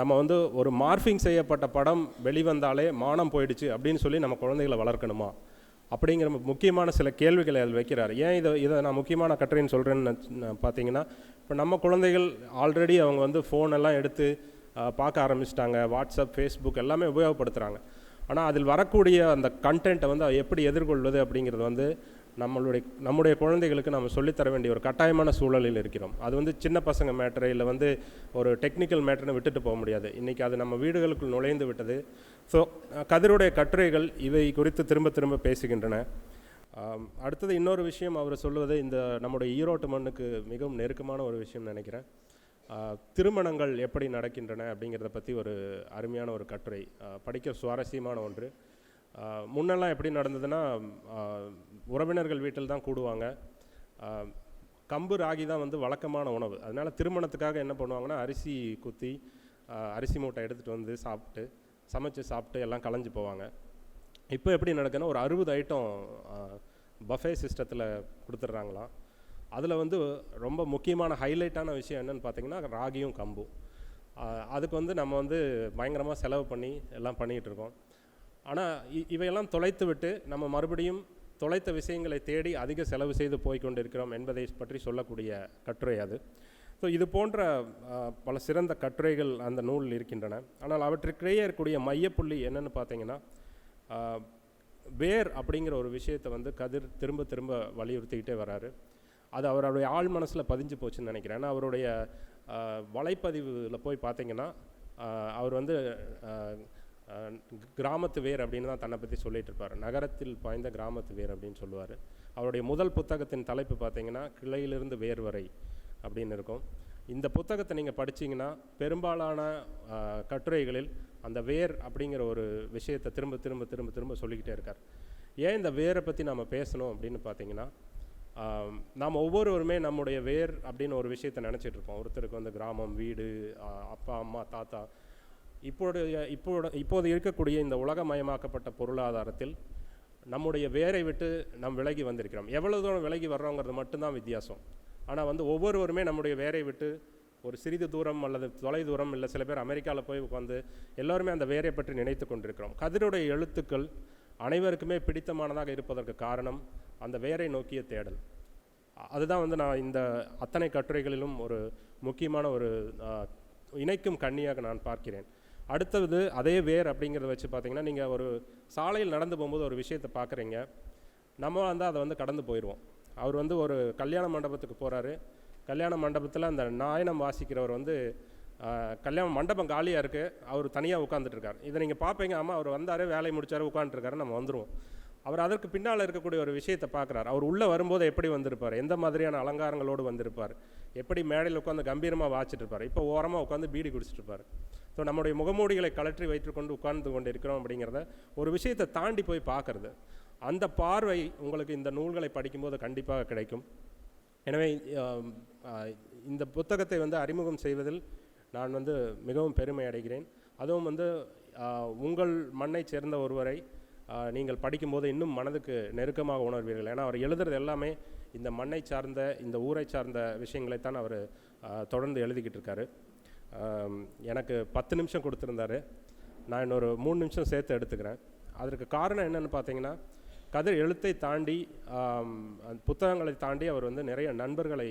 நம்ம வந்து ஒரு மார்ஃபிங் செய்யப்பட்ட படம் வெளிவந்தாலே மானம் போயிடுச்சு அப்படின்னு சொல்லி நம்ம குழந்தைகளை வளர்க்கணுமா? அப்படிங்கிற முக்கியமான சில கேள்விகளை அதில் வைக்கிறார். ஏன் இதை இதை நான் முக்கியமான கட்டுரைன்னு சொல்கிறேன்னு பார்த்தீங்கன்னா இப்போ நம்ம குழந்தைகள் ஆல்ரெடி அவங்க வந்து ஃபோன் எல்லாம் எடுத்து பார்க்க ஆரம்பிச்சிட்டாங்க. வாட்ஸ்அப் ஃபேஸ்புக் எல்லாமே உபயோகப்படுத்துகிறாங்க ஆனால் அதில் வரக்கூடிய அந்த கண்டென்ட்டை வந்து எப்படி எதிர்கொள்வது அப்படிங்கிறது வந்து நம்மளுடைய நம்முடைய குழந்தைகளுக்கு நம்ம சொல்லித்தர வேண்டிய ஒரு கட்டாயமான சூழலில் இருக்கிறோம். அது வந்து சின்ன பசங்க மேட்ரு இல்லை வந்து ஒரு டெக்னிக்கல் மேட்டர்னு விட்டுட்டு போக முடியாது. இன்றைக்கி அது நம்ம வீடுகளுக்குள் நுழைந்து விட்டது. ஸோ கதிருடைய கட்டுரைகள் இவை குறித்து திரும்ப திரும்ப பேசுகின்றன. அடுத்தது இன்னொரு விஷயம் அவர் சொல்வது இந்த நம்முடைய ஈரோட்டு மண்ணுக்கு மிகவும் நெருக்கமான ஒரு விஷயம் நினைக்கிறேன். திருமணங்கள் எப்படி நடக்கின்றன அப்படிங்கிறத பற்றி ஒரு அருமையான ஒரு கட்டுரை. படிக்க சுவாரஸ்யமான ஒன்று. முன்னெல்லாம் எப்படி நடந்ததுன்னா உறவினர்கள் வீட்டில் தான் கூடுவாங்க. கம்பு ராகி தான் வந்து வழக்கமான உணவு. அதனால திருமணத்துக்காக என்ன பண்ணுவாங்கன்னா அரிசி குத்தி அரிசி மூட்டை எடுத்துகிட்டு வந்து சாப்பிட்டு சமைச்சு சாப்பிட்டு எல்லாம் கலைஞ்சு போவாங்க. இப்போ எப்படி நடக்குன்னா ஒரு அறுபது ஐட்டம் பஃபே சிஸ்டத்தில் கொடுத்துட்றாங்களாம். அதில் வந்து ரொம்ப முக்கியமான ஹைலைட்டான விஷயம் என்னென்னு பார்த்தீங்கன்னா ராகியும் கம்பும். அதுக்கு வந்து நம்ம வந்து பயங்கரமாக செலவு பண்ணி எல்லாம் பண்ணிகிட்ருக்கோம் ஆனால் இவையெல்லாம் தொலைத்து விட்டு நம்ம மறுபடியும் தொலைத்த விஷயங்களை தேடி அதிக செலவு செய்து போய்கொண்டிருக்கிறோம் என்பதை பற்றி சொல்லக்கூடிய கட்டுரை அது. ஸோ இது போன்ற பல சிறந்த கட்டுரைகள் அந்த நூலில் இருக்கின்றன. ஆனால் அவற்றுக்கிடையே இருக்கக்கூடிய மையப்புள்ளி என்னென்னு பார்த்தீங்கன்னா வேர் அப்படிங்கிற ஒரு விஷயத்தை வந்து கதிர் திரும்ப திரும்ப வலியுறுத்திக்கிட்டே வராரு. அது அவருடைய ஆழ் மனசில் பதிஞ்சு போச்சுன்னு நினைக்கிறேன். ஏன்னா அவருடைய வலைப்பதிவில் போய் பார்த்தீங்கன்னா அவர் வந்து கிராமத்து வேர் அப்படின்னு தான் தன்னை பற்றி சொல்லிட்டு இருப்பார். நகரத்தில் பாய்ந்த கிராமத்து வேர் அப்படின்னு சொல்லுவார். அவருடைய முதல் புத்தகத்தின் தலைப்பு பார்த்தீங்கன்னா கிளையிலிருந்து வேர் வரை அப்படின்னு இருக்கும். இந்த புத்தகத்தை நீங்கள் படிச்சீங்கன்னா பெரும்பாலான கட்டுரைகளில் அந்த வேர் அப்படிங்கிற ஒரு விஷயத்தை திரும்ப திரும்ப திரும்ப திரும்ப சொல்லிக்கிட்டே இருக்கார். ஏன் இந்த வேரை பற்றி நம்ம பேசணும் அப்படின்னு பார்த்தீங்கன்னா நாம் ஒவ்வொருவருமே நம்முடைய வேர் அப்படின்னு ஒரு விஷயத்தை நினச்சிட்ருப்போம் ஒருத்தருக்கு வந்து கிராமம் வீடு அப்பா அம்மா தாத்தா இப்போடைய இப்போட இப்போது இருக்கக்கூடிய இந்த உலகமயமாக்கப்பட்ட பொருளாதாரத்தில் நம்முடைய வேரை விட்டு நாம் விலகி வந்திருக்கிறோம். எவ்வளவு தூரம் விலகி வர்றோங்கிறது மட்டும்தான் வித்தியாசம். ஆனால் வந்து ஒவ்வொருவருமே நம்முடைய வேரை விட்டு ஒரு சிறிது தூரம் அல்லது தொலை தூரம் இல்லை சில பேர் அமெரிக்காவில் போய் உட்காந்து எல்லாருமே அந்த வேரை பற்றி நினைத்து கொண்டிருக்கிறோம். கதிருடைய எழுத்துக்கள் அனைவருக்குமே பிடித்தமானதாக இருப்பதற்கு காரணம் அந்த வேரை நோக்கிய தேடல். அதுதான் வந்து நான் இந்த அத்தனை கட்டுரைகளிலும் ஒரு முக்கியமான ஒரு இணைக்கும் கண்ணியாக நான் பார்க்கிறேன். அடுத்தது அதே வேர் அப்படிங்கிறத வச்சு பார்த்தீங்கன்னா நீங்கள் ஒரு சாலையில் நடந்து போகும்போது ஒரு விஷயத்தை பார்க்குறீங்க. நம்ம வந்து அதை வந்து கடந்து போயிடுவோம். அவர் வந்து ஒரு கல்யாண மண்டபத்துக்கு போகிறாரு கல்யாண மண்டபத்தில் அந்த நாயனம் வாசிக்கிறவர் வந்து கல்யாண மண்டபம் காலியாக இருக்குது அவர் தனியாக உட்காந்துட்ருக்கார் இதை நீங்கள் பார்ப்பீங்க. ஆமாம் அவர் வந்தார் வேலையை முடிச்சார் உட்காந்துருக்காரு நம்ம வந்துடுவோம் அவர் அதற்கு பின்னால் இருக்கக்கூடிய ஒரு விஷயத்தை பார்க்குறாரு. அவர் உள்ளே வரும்போது எப்படி வந்திருப்பார்? எந்த மாதிரியான அலங்காரங்களோடு வந்திருப்பார்? எப்படி மேடையில் உட்காந்து கம்பீரமாக வாச்சிட்ருப்பார் இப்போ ஓரமாக உட்காந்து பீடி குடிச்சிட்ருப்பார் ஸோ நம்முடைய முகமூடிகளை கழற்றி வைத்துக்கொண்டு உட்கார்ந்து கொண்டு இருக்கிறோம் அப்படிங்கிறத ஒரு விஷயத்தை தாண்டி போய் பார்க்கறது. அந்த பார்வை உங்களுக்கு இந்த நூல்களை படிக்கும்போது கண்டிப்பாக கிடைக்கும். எனவே இந்த புத்தகத்தை வந்து அறிமுகம் செய்வதில் நான் வந்து மிகவும் பெருமை அடைகிறேன். அதுவும் வந்து உங்கள் மண்ணை சேர்ந்த ஒருவரை நீங்கள் படிக்கும்போது இன்னும் மனதுக்கு நெருக்கமாக உணர்வீர்கள். ஏன்னா அவர் எழுதுறது எல்லாமே இந்த மண்ணை சார்ந்த இந்த ஊரை சார்ந்த விஷயங்களைத்தான் அவர் தொடர்ந்து எழுதிக்கிட்டு இருக்காரு. எனக்கு பத்து நிமிஷம் கொடுத்துருந்தாரு. நான் இன்னொரு மூணு நிமிஷம் சேர்த்து எடுத்துக்கிறேன். அதற்கு காரணம் என்னென்னு பார்த்தீங்கன்னா கதிர் எழுத்தை தாண்டி புத்தகங்களை தாண்டி அவர் வந்து நிறைய நண்பர்களை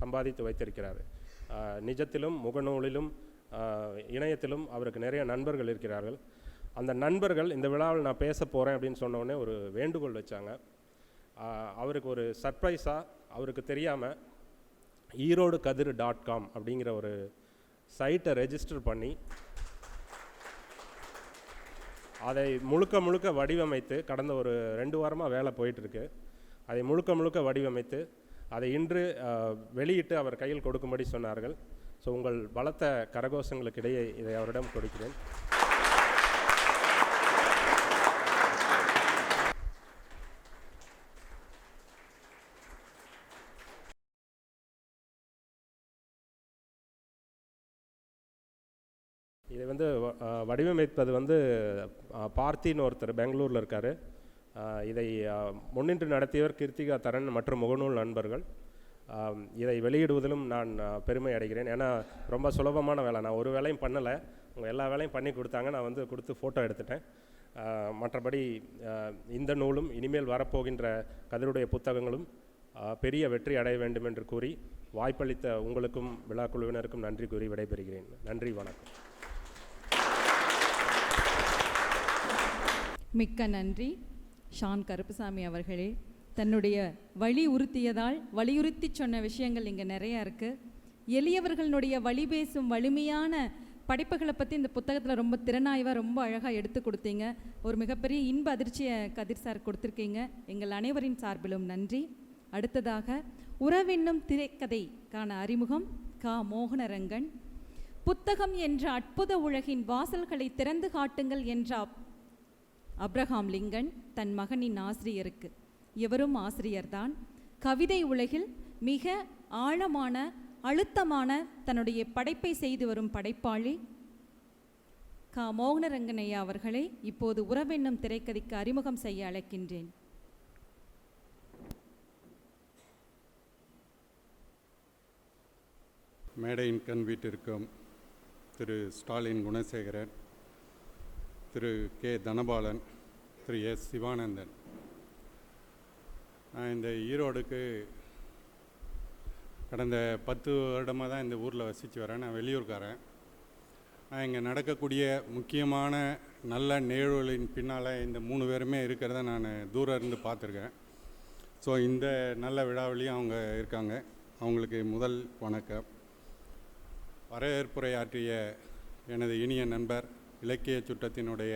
சம்பாதித்து வைத்திருக்கிறார். நிஜத்திலும் முகநூலிலும் இணையத்திலும் அவருக்கு நிறைய நண்பர்கள் இருக்கிறார்கள். அந்த நண்பர்கள் இந்த விழாவில் நான் பேச போகிறேன் அப்படின்னு சொன்னோடனே ஒரு வேண்டுகோள் வச்சாங்க. அவருக்கு ஒரு சர்ப்ரைஸாக அவருக்கு தெரியாமல் ஈரோடு கதிர் டாட் காம் அப்படிங்கிற ஒரு சைட்டை ரெஜிஸ்டர் பண்ணி அதை முழுக்க முழுக்க வடிவமைத்து கடந்த ஒரு ரெண்டு வாரமாக வேலை போயிட்டுருக்கு. அதை முழுக்க முழுக்க வடிவமைத்து அதை இன்று வெளியிட்டு அவர் கையில் கொடுக்கும்படி சொன்னார்கள். ஸோ உங்கள் பலத்த கரகோஷங்களுக்கிடையே இதை அவரிடம் கொடுக்கிறேன். இதை வந்து வடிவமைப்பது வந்து பார்த்தின்னு ஒருத்தர் பெங்களூரில் இருக்கார். இதை முன்னின்று நடத்தியவர் கிருத்திகா தரன் மற்றும் முகநூல் நண்பர்கள். இதை வெளியிடுவதிலும் நான் பெருமை அடைகிறேன். ஏன்னா ரொம்ப சுலபமான வேலை. நான் ஒரு வேலையும் பண்ணலை. அவங்க எல்லா வேலையும் பண்ணி கொடுத்தாங்க. நான் வந்து கொடுத்து ஃபோட்டோ எடுத்துட்டேன். மற்றபடி இந்த நூலும் இனிமேல் வரப்போகின்ற கதிருடைய புத்தகங்களும் பெரிய வெற்றி அடைய வேண்டும் என்று கூறி வாய்ப்பளித்த உங்களுக்கும் விழா குழுவினருக்கும் நன்றி கூறி விடைபெறுகிறேன். நன்றி வணக்கம். மிக்க நன்றி. ஷான் கருப்புசாமி அவர்களே தன்னுடைய வழி உறுத்தியதால் வலியுறுத்தி சொன்ன விஷயங்கள் இங்கே நிறையா இருக்குது எளியவர்களுடைய வழி பேசும் வலிமையான படைப்புகளை பற்றி இந்த புத்தகத்தில் ரொம்ப திறனாய்வாக ரொம்ப அழகாக எடுத்து கொடுத்தீங்க. ஒரு மிகப்பெரிய இன்ப அதிர்ச்சியை கதிர் சார் கொடுத்துருக்கீங்க. எங்கள் அனைவரின் சார்பிலும் நன்றி. அடுத்ததாக உறவென்னும் திரைக்கதைக்கான அறிமுகம் கா. மோகனரங்கன். புத்தகம் என்ற அற்புத உலகின் வாசல்களை திறந்து காட்டுங்கள் என்ற அப்ரஹாம் லிங்கன் தன் மகனின் ஆசிரியருக்கு. இவரும் ஆசிரியர்தான். கவிதை உலகில் மிக ஆழமான அழுத்தமான தன்னுடைய படைப்பை செய்து வரும் படைப்பாளி. கா. மோகனரங்கனையா அவர்களை இப்போது உறவென்னும் திரைக்கதைக்கு அறிமுகம் செய்ய அழைக்கின்றேன். மேடையின் கண் வீட்டிற்கும் திரு ஸ்டாலின் குணசேகரன் திரு கே தனபாலன் திரு எஸ் சிவானந்தன். நான் இந்த ஈரோடுக்கு கடந்த பத்து வருடமாக தான் இந்த ஊரில் வசித்து வரேன். நான் வெளியூர்காரன். நான் இங்கே நடக்கக்கூடிய முக்கியமான நல்ல நிகழ்வுகளின் பின்னால் இந்த மூணு பேருமே இருக்கிறத நான் தூரம் இருந்து பார்த்துருக்கேன். ஸோ இந்த நல்ல விழாவிலையும் அவங்க இருக்காங்க. அவங்களுக்கு முதல் வணக்கம். வரவேற்புரையாற்றிய எனது இனிய நண்பர் இலக்கிய சுட்டத்தினுடைய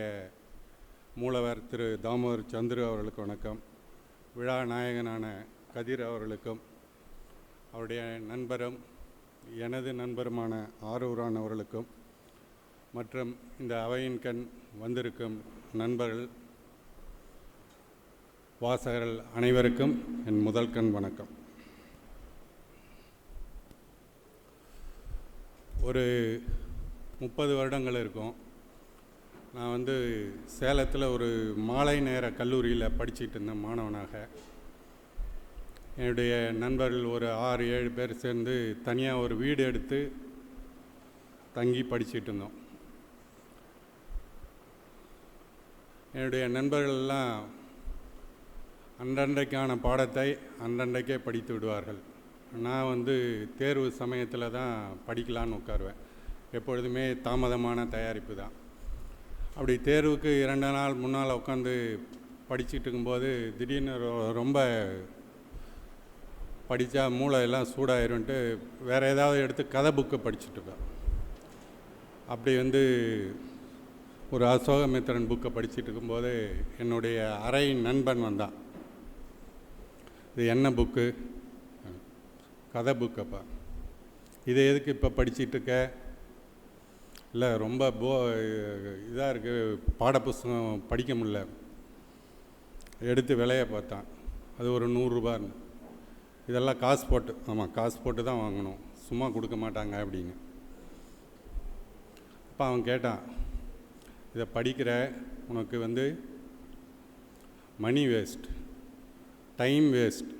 மூலவர் திரு தாமோதர் சந்துரு அவர்களுக்கு வணக்கம். விழா நாயகனான கதிர் அவர்களுக்கும் அவருடைய நண்பரும் எனது நண்பருமான ஆரூரான் அவர்களுக்கும் மற்றும் இந்த அவையின் கண் வந்திருக்கும் நண்பர்கள் வாசகர்கள் அனைவருக்கும் என் முதல் கண் வணக்கம். ஒரு முப்பது வருடங்கள் இருக்கும். நான் வந்து சேலத்தில் ஒரு மாலை நேர கல்லூரியில் படிச்சிட்டு இருந்தேன் மாணவனாக. என்னுடைய நண்பர்கள் ஒரு ஆறு ஏழு பேர் சேர்ந்து தனியாக ஒரு வீடு எடுத்து தங்கி படிச்சுட்டு இருந்தோம். என்னுடைய நண்பர்கள்லாம் அன்றன்றைக்கான பாடத்தை அன்றன்றைக்கே படித்து விடுவார்கள். நான் வந்து தேர்வு சமயத்தில் தான் படிக்கலான்னு உட்காருவேன். எப்பொழுதுமே தாமதமான தயாரிப்பு தான். அப்படி தேர்வுக்கு இரண்டு நாள் முன்னால் உட்காந்து படிச்சுட்டு இருக்கும்போது திடீர்னு ரொம்ப படித்தா மூளை எல்லாம் சூடாயிரும்ன்ட்டு வேறு ஏதாவது எடுத்து கதை புக்கை படிச்சுட்ருக்கேன் அப்படி வந்து ஒரு அசோகமித்திரன் புக்கை படிச்சுட்டு இருக்கும்போது என்னுடைய அறை நண்பன் வந்தான். இது என்ன புக்கு? கதை புக்கப்பா இதை எதுக்கு இப்போ படிச்சிட்டு இல்லை ரொம்ப போ இதாக இருக்குது பாடப்புஸ்தகம் படிக்க முடியல. எடுத்து விலையை பார்த்தான். அது ஒரு நூறுரூபான்னு இதெல்லாம் காசு போட்டு ஆமாம் காசு போட்டு தான் வாங்கணும். சும்மா கொடுக்க மாட்டாங்க அப்படின்னு. அப்போ அவன் கேட்டான் இதை படிக்கிற உனக்கு வந்து மணி வேஸ்ட் டைம் வேஸ்ட்.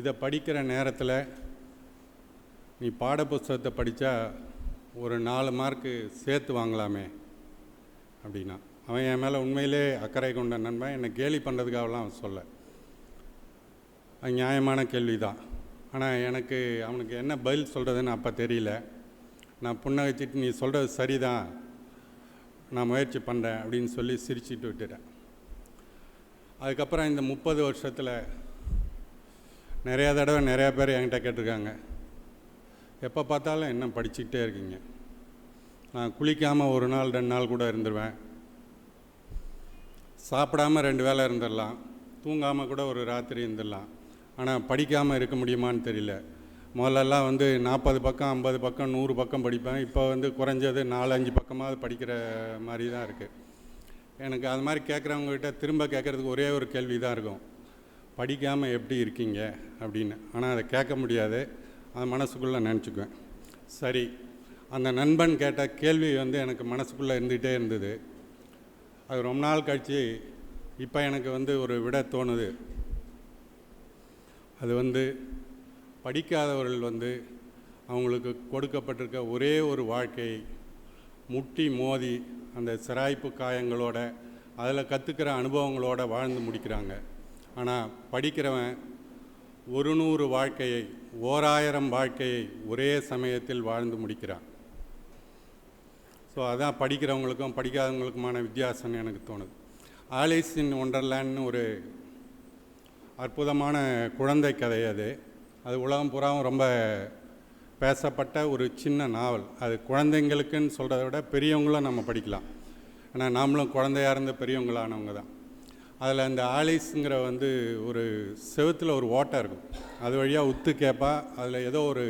இதை படிக்கிற நேரத்தில் நீ பாடப்புஸ்தகத்தை படித்தா ஒரு நாலு மார்க்கு சேர்த்து வாங்கலாமே அப்படின்னா. அவன் என் மேலே உண்மையிலே அக்கறை கொண்ட நண்பன். என்னை கேலி பண்ணுறதுக்காகலாம் அவன் சொல்ல. அது நியாயமான கேள்வி தான் ஆனால் எனக்கு அவனுக்கு என்ன பதில் சொல்கிறதுன்னு அப்போ தெரியல. நான் புன்னகைச்சிட்டு நீ சொல்கிறது சரிதான். நான் முயற்சி பண்ணுறேன் அப்படின்னு சொல்லி சிரிச்சிட்டு விட்டுட்டேன். அதுக்கப்புறம் இந்த முப்பது வருஷத்தில் நிறையா தடவை நிறையா பேர் என்கிட்ட கேட்டிருக்காங்க. எப்போ பார்த்தாலும் என்ன படிச்சுக்கிட்டே இருக்கீங்க? நான் குளிக்காமல் ஒரு நாள் ரெண்டு நாள் கூட இருந்துருவேன். சாப்பிடாம ரெண்டு வேளை இருந்துடலாம் தூங்காமல் கூட ஒரு ராத்திரி இருந்துடலாம் ஆனால் படிக்காமல் இருக்க முடியுமான்னு தெரியல. முதல்லலாம் வந்து நாற்பது பக்கம் ஐம்பது பக்கம் நூறு பக்கம் படிப்பேன். இப்போ வந்து குறைஞ்சது நாலஞ்சு பக்கமாவது படிக்கிற மாதிரி தான் இருக்குது எனக்கு அது மாதிரி கேட்குறவங்ககிட்ட திரும்ப கேட்குறதுக்கு ஒரே ஒரு கேள்வி தான் இருக்கும். படிக்காமல் எப்படி இருக்கீங்க? அப்படின்னு. ஆனால் அதை கேட்க முடியாது. அதை மனசுக்குள்ளே நினச்சிக்குவேன். சரி அந்த நண்பன் கேட்ட கேள்வி வந்து எனக்கு மனசுக்குள்ளே இருந்துகிட்டே இருந்தது. அது ரொம்ப நாள் கழித்து இப்போ எனக்கு வந்து ஒரு விட தோணுது. அது வந்து படிக்காதவர்கள் வந்து அவங்களுக்கு கொடுக்கப்பட்டிருக்க ஒரே ஒரு வாழ்க்கையை முட்டி மோதி அந்த சிராய்ப்பு காயங்களோட அதில் கற்றுக்கிற அனுபவங்களோட வாழ்ந்து முடிக்கிறாங்க. ஆனால் படிக்கிறவன் ஒரு நூறு வாழ்க்கையை ஓராயிரம் வாழ்க்கையை ஒரே சமயத்தில் வாழ்ந்து முடிக்கிறான் ஸோ அதான் படிக்கிறவங்களுக்கும் படிக்காதவங்களுக்குமான வித்தியாசம்னு எனக்கு தோணுது. ஆலிஸ் இன் ஒண்டர்லேண்ட்னு ஒரு அற்புதமான குழந்தை கதை அது. அது உலகம் பூராவும் ரொம்ப பேசப்பட்ட ஒரு சின்ன நாவல். அது குழந்தைங்களுக்குன்னு சொல்கிறத விட பெரியவங்களும் நம்ம படிக்கலாம். ஏன்னா நாமளும் குழந்தையாக இருந்து பெரியவங்களானவங்க தான். அதில் அந்த ஆலிஸுங்கிற வந்து ஒரு செவத்தில் ஒரு ஓட்டை இருக்கும். அது வழியாக உத்து கேட்பா அதில் ஏதோ ஒரு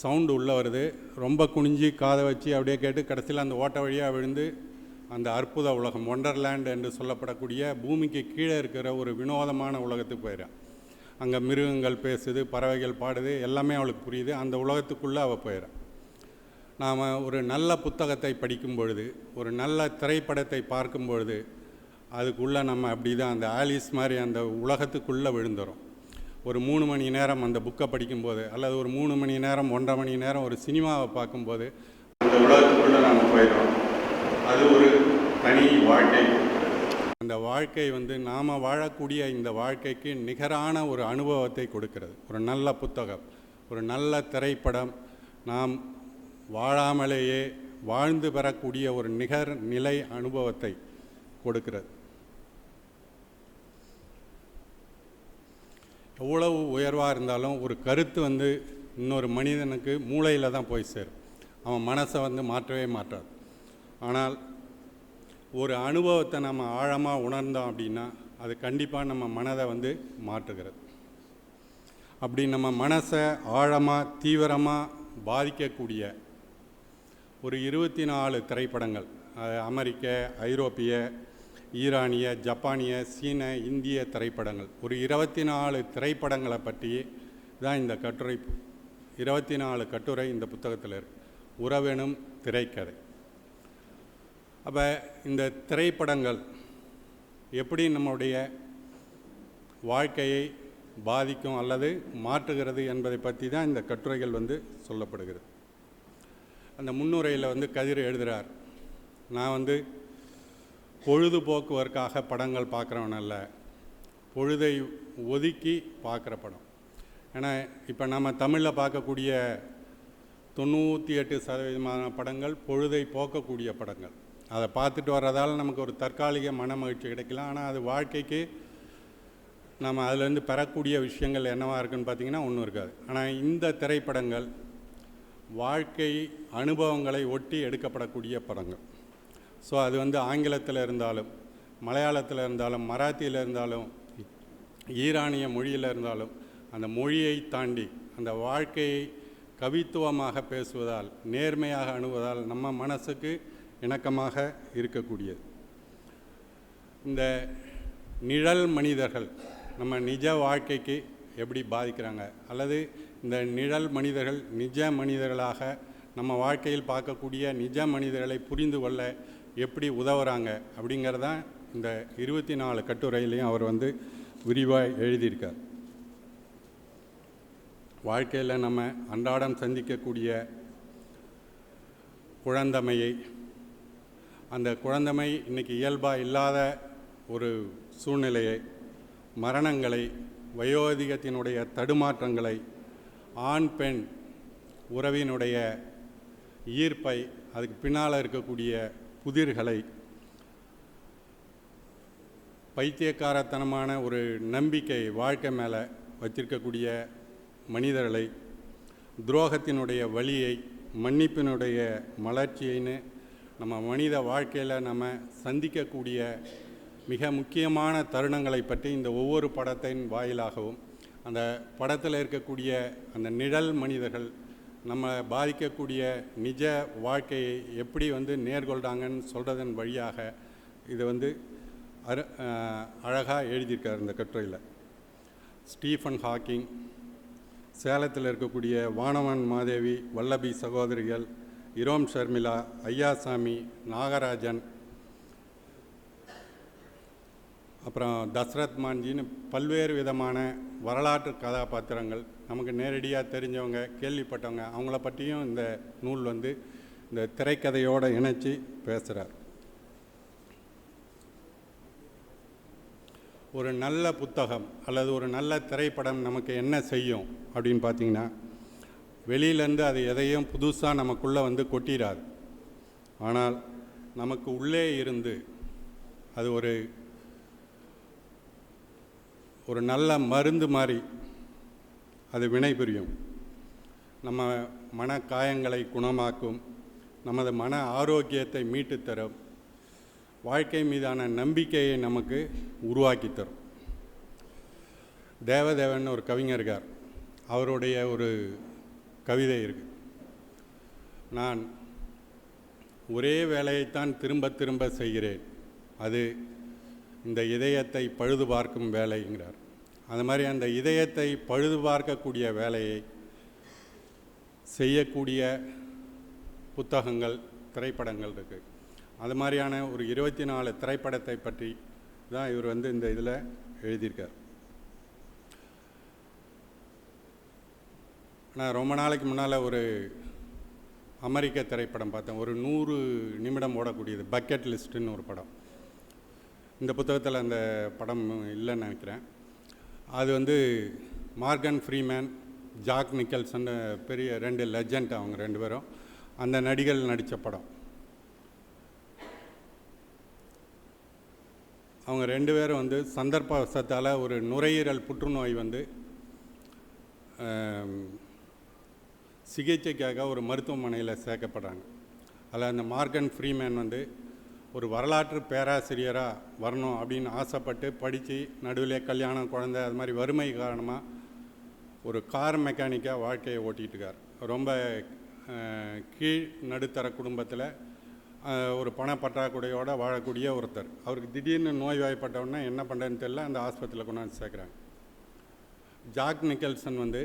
சவுண்டு உள்ளே வருது. ரொம்ப குனிஞ்சு காதை வச்சு அப்படியே கேட்டு கடைசியில் அந்த ஓட்டை வழியாக விழுந்து அந்த அற்புத உலகம் ஒண்டர்லேண்ட் என்று சொல்லப்படக்கூடிய பூமிக்கு கீழே இருக்கிற ஒரு வினோதமான உலகத்துக்கு போயிடுறான் அங்கே மிருகங்கள் பேசுது பறவைகள் பாடுது எல்லாமே அவளுக்கு புரியுது. அந்த உலகத்துக்குள்ளே அவள் போயிடுறான் நாம் ஒரு நல்ல புத்தகத்தை படிக்கும் பொழுது ஒரு நல்ல திரைப்படத்தை பார்க்கும் பொழுது அதுக்குள்ளே நம்ம அப்படி தான் அந்த ஆலிஸ் மாதிரி அந்த உலகத்துக்குள்ளே விழுந்துரும் ஒரு மூணு மணி நேரம் அந்த புக்கை படிக்கும்போது அல்லது ஒரு மூணு மணி நேரம் ஒன்றரை மணி நேரம் ஒரு சினிமாவை பார்க்கும்போது அந்த உலகத்துக்குள்ளே நம்ம போயிடும் அது ஒரு தனி வாழ்க்கை. அந்த வாழ்க்கை வந்து நாம் வாழக்கூடிய இந்த வாழ்க்கைக்கு நிகரான ஒரு அனுபவத்தை கொடுக்கிறது. ஒரு நல்ல புத்தகம் ஒரு நல்ல திரைப்படம். நாம் வாழாமலேயே வாழ்ந்து பெறக்கூடிய ஒரு நிகர் நிலை அனுபவத்தை கொடுக்கிறது. எவ்வளவு உயர்வாக இருந்தாலும் ஒரு கருத்து வந்து இன்னொரு மனிதனுக்கு மூளையில் தான் போய் சேரும். அவன் மனசை வந்து மாற்றவே மாட்டாது ஆனால் ஒரு அனுபவத்தை நம்ம ஆழமாக உணர்ந்தோம் அப்படின்னா அது கண்டிப்பாக நம்ம மனதை வந்து மாற்றுகிறது. அப்படி நம்ம மனசை ஆழமாக தீவிரமாக பாதிக்கக்கூடிய ஒரு இருபத்தி நாலு திரைப்படங்கள் அது அமெரிக்க ஐரோப்பிய ஈரானிய ஜப்பானிய சீன இந்திய திரைப்படங்கள். ஒரு இருபத்தி நாலு திரைப்படங்களை பற்றி தான் இந்த கட்டுரை இருபத்தி நாலு கட்டுரை இந்த புத்தகத்தில் இருக்கு. உறவெனும் திரைக்கதை. அப்போ இந்த திரைப்படங்கள் எப்படி நம்முடைய வாழ்க்கையை பாதிக்கும் அல்லது மாற்றுகிறது என்பதை பற்றி தான் இந்த கட்டுரைகள் வந்து சொல்லப்படுகிறது. அந்த முன்னுரையில் வந்து கதிர் எழுதுகிறார் நான் வந்து பொழுதுபோக்குவதற்காக படங்கள் பார்க்குறவன் அல்ல. பொழுதை ஒதுக்கி பார்க்குற படம். ஏன்னா இப்போ நம்ம தமிழில் பார்க்கக்கூடிய தொண்ணூற்றி எட்டு சதவீதமான படங்கள் பொழுதை போக்கக்கூடிய படங்கள். அதை பார்த்துட்டு வர்றதால் நமக்கு ஒரு தற்காலிக மன மகிழ்ச்சி கிடைக்கலாம். ஆனால் அது வாழ்க்கைக்கு நம்ம அதுலேருந்து பெறக்கூடிய விஷயங்கள் என்னவாக இருக்குன்னு பார்த்திங்கன்னா ஒன்றும் இருக்காது. ஆனால் இந்த திரைப்படங்கள் வாழ்க்கை அனுபவங்களை ஒட்டி எடுக்கப்படக்கூடிய படங்கள். ஸோ அது வந்து ஆங்கிலத்தில் இருந்தாலும் மலையாளத்தில் இருந்தாலும் மராத்தியில் இருந்தாலும் ஈரானிய மொழியில் இருந்தாலும் அந்த மொழியை தாண்டி அந்த வாழ்க்கையை கவித்துவமாக பேசுவதால் நேர்மையாக அணுவதால் நம்ம மனசுக்கு இணக்கமாக இருக்கக்கூடியது. இந்த நிழல் மனிதர்கள் நம்ம நிஜ வாழ்க்கைக்கு எப்படி பாதிக்கிறாங்க? அல்லது இந்த நிழல் மனிதர்கள் நிஜ மனிதர்களாக நம்ம வாழ்க்கையில் பார்க்கக்கூடிய நிஜ மனிதர்களை புரிந்து கொள்ள எப்படி உதவுறாங்க அப்படிங்கிறதான் இந்த இருபத்தி நாலு கட்டுரையிலையும் அவர் வந்து விரிவாக எழுதியிருக்கார். வாழ்க்கையில் நம்ம அன்றாடம் சந்திக்கக்கூடிய குழந்தமையை அந்த குழந்தமை இன்னைக்கு இயல்பாக இல்லாத ஒரு சூழ்நிலையை மரணங்களை வயோதிகத்தினுடைய தடுமாற்றங்களை ஆண் பெண் உறவினுடைய ஈர்ப்பை அதுக்கு பின்னால் இருக்கக்கூடிய புதிர்களை பைத்தியக்காரத்தனமான ஒரு நம்பிக்கை வாழ்க்கை மேலே வச்சிருக்கக்கூடிய மனிதர்களை துரோகத்தினுடைய வழியை மன்னிப்பினுடைய மலர்ச்சியின்னு நம்ம மனித வாழ்க்கையில் நம்ம சந்திக்கக்கூடிய மிக முக்கியமான தருணங்களை பற்றி இந்த ஒவ்வொரு படத்தின் வாயிலாகவும் அந்த படத்தில் இருக்கக்கூடிய அந்த நிழல் மனிதர்கள் நம்ம பாதிக்கக்கூடிய நிஜ வாழ்க்கையை எப்படி வந்து நேர்கொள்கிறாங்கன்னு சொல்கிறதன் வழியாக இது வந்து அரு அழகாக எழுதியிருக்கார் இந்த கட்டுரையில். ஸ்டீஃபன் ஹாக்கிங் சேலத்தில் இருக்கக்கூடிய வானவன் மாதேவி வல்லபி சகோதரிகள் இரோம் ஷர்மிளா ஐயாசாமி நாகராஜன் அப்புறம் தசரத் மான்ஜின்னு பல்வேறு விதமான வரலாற்று கதாபாத்திரங்கள். நமக்கு நேரடியாக தெரிஞ்சவங்க கேள்விப்பட்டவங்க அவங்கள பற்றியும் இந்த நூல் வந்து இந்த திரைக்கதையோடு இணைச்சி பேசுகிறார் ஒரு நல்ல புத்தகம் அல்லது ஒரு நல்ல திரைப்படம் நமக்கு என்ன செய்யும் அப்படின்னு பார்த்தீங்கன்னா வெளியிலேருந்து அது எதையும் புதுசாக நமக்குள்ளே வந்து கொட்டிடாது ஆனால் நமக்கு உள்ளே இருந்து அது ஒரு ஒரு நல்ல மருந்து மாதிரி அது வினைபுரியும். நம்ம மன காயங்களை குணமாக்கும் நமது மன ஆரோக்கியத்தை மீட்டு தரும் வாழ்க்கை மீதான நம்பிக்கையை நமக்கு உருவாக்கி தரும். தேவதேவன் ஒரு கவிஞர் இருக்கார். அவருடைய ஒரு கவிதை இருக்கு. நான் ஒரே வேலையைத்தான் திரும்ப திரும்ப செய்கிறேன். அது இந்த இதயத்தை பழுது பார்க்கும் வேலைங்கிறார் அது மாதிரி அந்த இதயத்தை பழுது பார்க்கக்கூடிய வேலையை செய்யக்கூடிய புத்தகங்கள் திரைப்படங்கள் இருக்குது அது மாதிரியான ஒரு இருபத்தி நாலு திரைப்படத்தை பற்றி தான் இவர் வந்து இந்த இதில் எழுதியிருக்கார். நான் ரொம்ப நாளைக்கு முன்னால் ஒரு அமெரிக்க திரைப்படம் பார்த்தேன். ஒரு நூறு நிமிடம் ஓடக்கூடியது பக்கெட் லிஸ்ட்டுன்னு ஒரு படம். இந்த புத்தகத்தில் அந்த படம் இல்லைன்னு நினைக்கிறேன். அது வந்து மார்கன் ஃப்ரீமேன் ஜாக் நிக்கல்சன் பெரிய ரெண்டு லெஜண்ட் அவங்க ரெண்டு பேரும். அந்த நடிகர்கள் நடித்த படம். அவங்க ரெண்டு பேரும் வந்து சந்தர்ப்பவசத்தால் ஒரு நுரையீரல் புற்றுநோய் வந்து சிகிச்சைக்காக ஒரு மருத்துவமனையில் சேர்க்கப்படுறாங்க. அதில் அந்த மார்கன் ஃப்ரீமேன் வந்து ஒரு வரலாற்று பேராசிரியராக வரணும் அப்படின்னு ஆசைப்பட்டு படித்து நடுவிலே கல்யாணம் குழந்தை அது மாதிரி வறுமை காரணமாக ஒரு கார் மெக்கானிக்காக வாழ்க்கையை ஓட்டிகிட்டு இருக்கார் ரொம்ப கீழ் நடுத்தர குடும்பத்தில் ஒரு பண பற்றாக்குறையோடு வாழக்கூடிய ஒருத்தர். அவருக்கு திடீர்னு நோய்வாய்ப்பட்டவுடனே என்ன பண்ணுறதுன்னு தெரியல அந்த ஆஸ்பத்திரியில் கொண்டாந்து சேர்க்குறாங்க. ஜாக் நிக்கல்சன் வந்து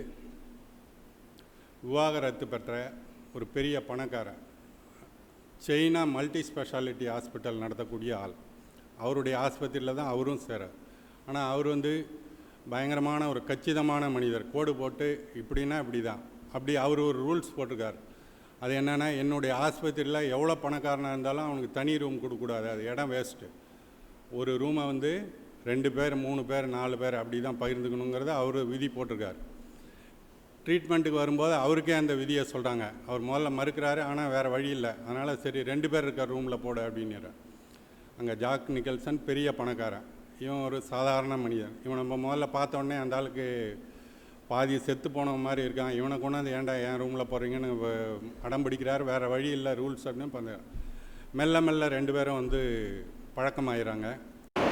விவாகரத்து பெற்ற ஒரு பெரிய பணக்காரன் செயினா மல்டி ஸ்பெஷாலிட்டி ஹாஸ்பிட்டல் நடத்தக்கூடிய ஆள். அவருடைய ஆஸ்பத்திரியில் தான் அவரும் சேரார் ஆனால் அவர் வந்து பயங்கரமான ஒரு கச்சிதமான மனிதர். கோடு போட்டு இப்படின்னா இப்படி தான் அப்படி அவர் ஒரு ரூல்ஸ் போட்டிருக்கார். அது என்னென்னா என்னுடைய ஆஸ்பத்திரியில் எவ்வளோ பணக்காரனாக இருந்தாலும் அவனுக்கு தனி ரூம் கொடுக்கக்கூடாது. அது இடம் வேஸ்ட்டு ஒரு ரூமை வந்து ரெண்டு பேர் மூணு பேர் நாலு பேர் அப்படி தான் பகிர்ந்துக்கணுங்கிறத அவர் விதி போட்டிருக்கார். ட்ரீட்மெண்ட்டுக்கு வரும்போது அவருக்கே அந்த விதியை சொல்கிறாங்க அவர் முதல்ல மறுக்கிறாரு ஆனால் வேறு வழி இல்லை. அதனால் சரி ரெண்டு பேர் இருக்க ரூமில் போடு அப்படின்னுறார். அங்கே ஜாக் நிக்கல்சன் பெரிய பணக்காரன். இவன் ஒரு சாதாரண மனிதன். இவன் நம்ம முதல்ல பார்த்தோன்னே அந்த ஆளுக்கு பாதி செத்து போன மாதிரி இருக்கான். இவனை கொண்டாந்து ஏன்டா என் ரூமில் போகிறீங்கன்னு வ- அடம் பிடிக்கிறார். வேறு வழி இல்லை ரூல்ஸ் அப்படின்னு பண்ண மெல்ல மெல்ல ரெண்டு பேரும் வந்து பழக்கமாயிறாங்க.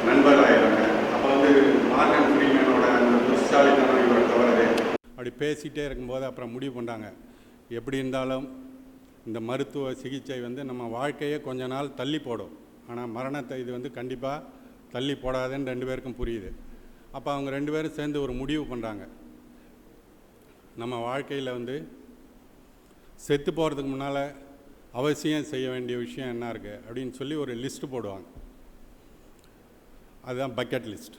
நண்பர் அப்போ வந்து மார்க்கன் ஃப்ரீமேனோட அந்த புத்திசாலித்தனம் அப்படி பேசிகிட்டே இருக்கும்போது அப்புறம் முடிவு பண்ணாங்க எப்படி இருந்தாலும் இந்த மருத்துவ சிகிச்சை வந்து நம்ம வாழ்க்கையை கொஞ்ச நாள் தள்ளி போடும். ஆனால் மரணத்தை இது வந்து கண்டிப்பாக தள்ளி போடாதுன்னு ரெண்டு பேருக்கும் புரியுது. அப்போ அவங்க ரெண்டு பேரும் சேர்ந்து ஒரு முடிவு பண்ணுறாங்க நம்ம வாழ்க்கையில் வந்து செத்து போகிறதுக்கு முன்னால் அவசியம் செய்ய வேண்டிய விஷயம் என்ன இருக்குது அப்படின்னு சொல்லி ஒரு லிஸ்ட்டு போடுவாங்க. அதுதான் பக்கெட் லிஸ்ட்